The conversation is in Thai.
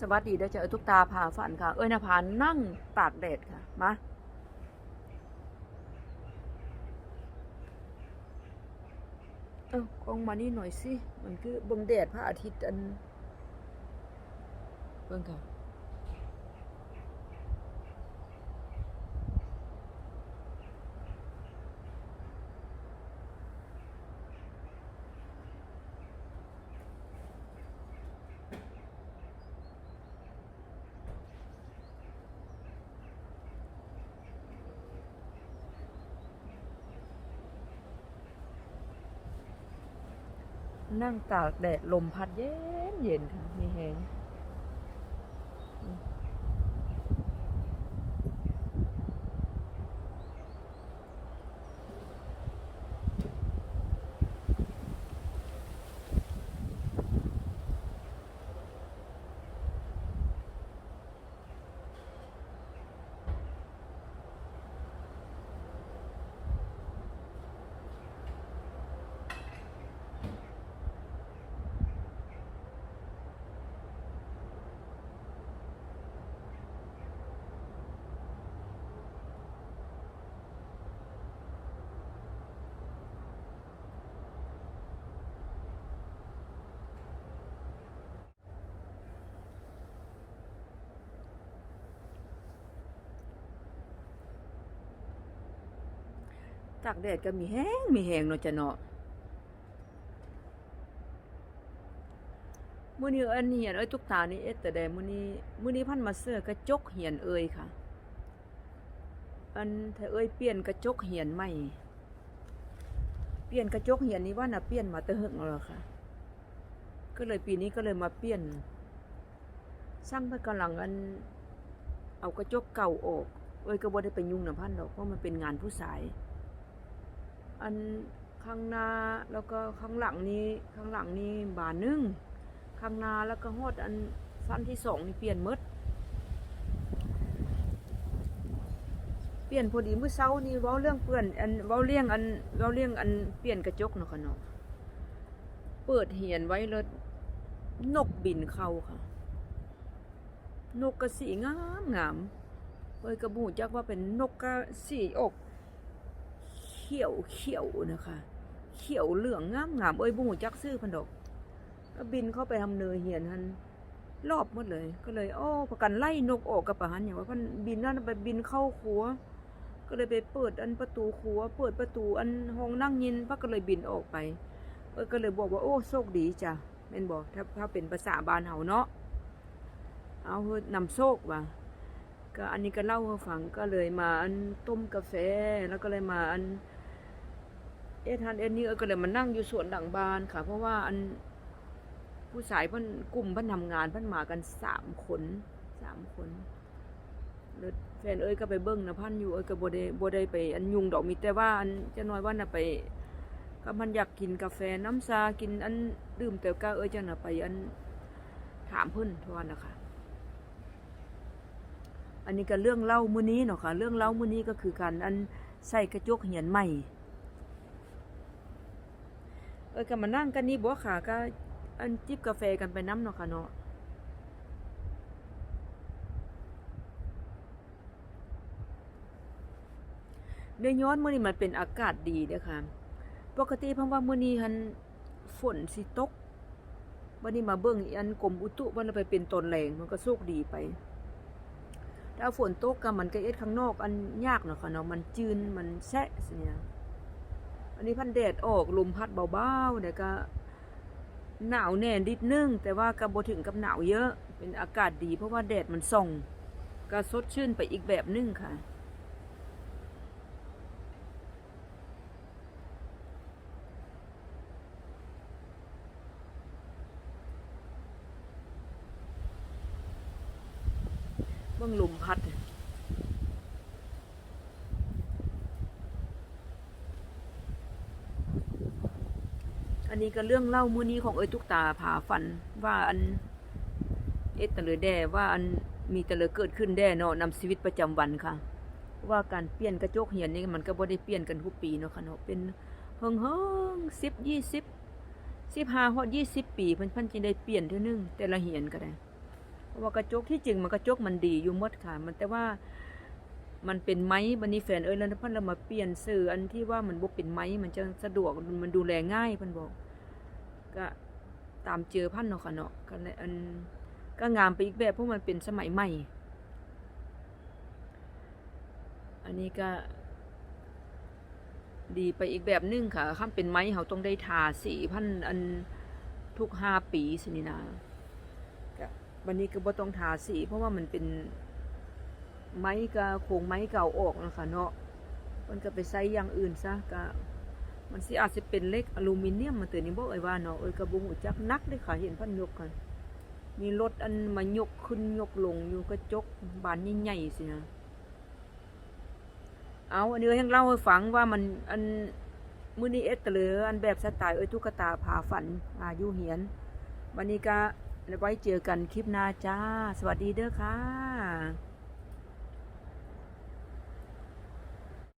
สวัสดีเด้อเจ้าเอ้ยทุกตาผ่าฝันค่ะ เอ้ยนภานั่งตากแดดค่ะ มาเออกล้องมานี่หน่อยสิ มันคือเบิ่งแดดพระอาทิตย์อัน เบิ่งค่ะ นั่งตากแดดลมพัดเย็นเย็นค่ะมีแหง ตากแดดก็มีแห้งมีแหงเนาะจะเนาะมื้อนี้อันเหียนเอ้ยทุกตานี่เอ็ดแต่แดมื้อนี้มื้อนี้พันมาเสื้อกระจกเหียนเอ้ยค่ะ อันถ้าเอ้ยเปลี่ยนกระจกเหียนใหม่เปลี่ยนกระจกเหียนนี้ว่าน่ะเปลี่ยนมาแต่หึงแล้วค่ะ ก็เลยปีนี้ก็เลยมาเปลี่ยนสร้างเพื่อกำลังอันเอากระจกเก่าออก เอ้ยก็บ่ได้ไปยุ่งน้ำพันดอกเพราะมันเป็นงานผู้สาย อันข้างหน้าแล้วก็ข้างหลังนี้ข้างหลังนี้บานหนึ่งข้างหน้าแล้วก็ฮอดอันฟันที่สองนี่เปลี่ยนมดเปลี่ยนพอดีเมื่อเช้านี่เว้าเรื่องเปื่อนอันเว้าเรื่องอันเว้าเรื่องอันเปลี่ยนกระจกเนาะค่ะเนาะเปิดเหียนไว้แล้วนกบินเข้าค่ะ นกกระสีงามงามเอ้ยกระบูจักว่าเป็นนกกระสีอก ขียวเขียวนะคะ เขียวเหลืองงามงามเอ้ยบูจักซื้อพันดอกก็บินเข้าไปทำเนยเหียนหันรอบหมดเลย ก็เลย โอ้ประกันไล่นกออกกับประหันอย่างว่าพันบินนั่นไปบินเข้าครัว ก็เลยไปเปิดอันประตูครัว เปิดประตูอันห้องนั่งยินพักก็เลยบินออกไปเอ้ยก็เลยบอกว่าโอ้โชคดีจ้ะแม่นบอกถ้าถ้าเป็นภาษาบานเฮาเนาะเอาเฮ็ดนำโชคว่ะก็อันนี้ก็เล่าให้ฟังก็เลยมาอันต้มกาแฟแล้วก็เลยมาอัน เอ๊ะทานเอ็นนี่เอก็เลยมานั่งอยู่สวนหลังบ้านค่ะ เพราะว่าอันผู้ชายพิ่นกลุ่มพิ่นทำงานพิ่นมากันสามคนสามคนแล้วแฟนเอ้ยก็ไปเบิ้งนะพันอยู่เอ้ยก็บ่ได้บได้ไป อันยุงดอกมีแต่ว่าอันจะน้อยว่าน่ะไปก็มันอยากกินกาแฟน้ำชากินอันดื่มแต่ก็เอ้ยจะน่ะไปอันถามเพิ่อนท่านั้นะคะอันนี้ก็เรื่องเล่ามื้อนี้เนาะค่ะเรื่องเล่ามื้อนี้ก็คือการอันใส่กระจกเหียนใหม่ ออก็มานั่งกันนี่บ่ค่ะก็อันจิบกาแฟกันไปน้ำเนาะค่ะเนาะเดี๋ยวย้อนมื้อนี้มันเป็นอากาศดีเด้อค่ะ ปกติเพราะว่ามื้อนี้หันฝนสิตกวันนี้มาเบิ่งอีอันกรมอุตุมันไปเป็นตนแรงมันก็โชคดีไป ถ้าฝนตกก็มันก็เอ็ดข้างนอกอันยากเนาะค่ะเนาะมันจืนมันแซะเนี่ย อันนี้พันแดดออกลมพัดเบาๆเดี๋ยวก็หนาวแน่นิดนึง แต่ว่าก็บ่ถึงกับหนาวเยอะ เป็นอากาศดีเพราะว่าแดดมันส่องก็สดชื่นไปอีกแบบนึงค่ะ เบิ่งลมพัด อั นี้ก็เรื่องเล่ามือนี้ของเอ้ยตุกตาผาฝันว่าอันเอตะเลยแด่ว่าอันมีตะเลยเกิดขึ้นแด่เนาะนำชีวิตประจำวันค่ะ ว่าการเปลี่ยนกระจกเหียนนี่มันก็บ่ได้เปลี่ยนกันทุกปีเนาะค่ะเนาะเป็นเฮิงเฮิงสิบยี่สิบสิบห้าฮอดยี่สิบปีเพิ่นเพิ่นจะได้เปลี่ยนเท่านึงแต่ละเหียนก็ได้เพราะว่ากระจกที่จริงมันกระจกมันดีอยู่หมดค่ะ มันแต่ว่ามันเป็นไม้บันนี้แฟนเอ้ยแล้วเพิ่นเรามาเปลี่ยนสื่ออันที่ว่ามันบ่เป็นไม้มันจะสะดวกมันดูแลง่ายเพิ่นบอก ก็ตามเจอพันเนาะค่ะเนาะก็เลยอันก็งามไปอีกแบบเพราะมันเป็นสมัยใหม่ อันนี้ก็ ดีไปอีกแบบนึงค่ะคันเป็นไม้เขาต้องได้ทาสีพันอันทุกห้าปีสินี่นะก็วันนี้ก็บ่ต้องทาสีเพราะว่ามันเป็นไม้ก็โครงไม้เก่าออกนะคะเนาะมันก็ไปใช้อย่างอื่นซะก็ มันสิอาจจะเป็นเล็กอลูมิเนียมมาตือนนี่บ่เอ้ยว่าเนาะเอ้ยก็บ่ฮู้จักนักเด้ค่ะเห็นพันยกกันมีรถอันมายกขึ้นยกลงอยู่กระจกบานใหญ่ๆสินะเอาอันนี้ให้เล่าให้ฟังว่ามันอันมือนี้เอ็ดเตลออันแบบสไตล์เอ้ยตุ๊กตาผาฝันอายุเหียน วันนี้ก็ไว้เจอกันคลิปหน้าจ้า สวัสดีเด้อค่ะ